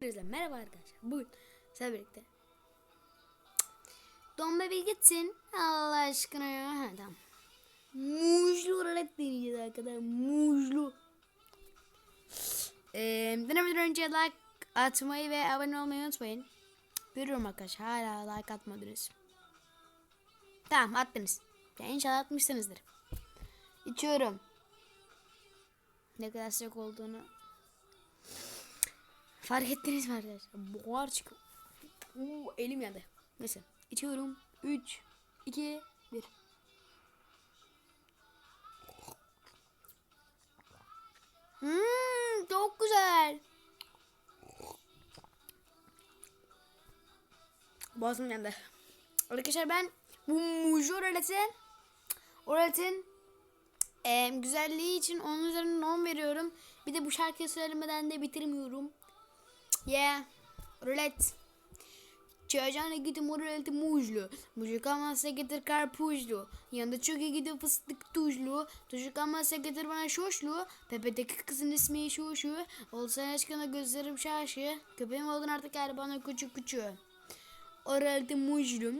Herkese merhaba arkadaşlar. Bugün sizlerle birlikte. Domba bir gitsin. Allah aşkına ya. Ha, tamam. Muzlu olarak deneyeceğiz arkadaşlar. Muzlu. Ee, denemeden önce like atmayı ve abone olmayı unutmayın. Görüyorum arkadaşlar. Hala like atmadınız. Tamam attınız. Ya inşallah atmışsınızdır. İçiyorum. Ne kadar sıcak olduğunu Fark ettiniz mi arkadaşlar? Buhar çıkıyor. Oo, elim yandı. Neyse. İçiyorum. 3, 2, 1. Hmm, çok güzel. Boğazım yandı. Arkadaşlar ben bu muju oraletin oraletin e, güzelliği için onun üzerine norm veriyorum. Bir de bu şarkıyı söylemeden de bitirmiyorum. Yeah. Roulette. Çayacağına gidip o ruleti muzlu. Muzlu kalmazsa getir karpuzlu. Yanında iyi gidiyor fıstık tuzlu. Tuzlu kalmazsa getir bana şoşlu. Pepe'deki kızın ismi şoşu. Olsa aşkına gözlerim şaşı. Köpeğim oldun artık her bana küçük küçük. O ruleti muzlu.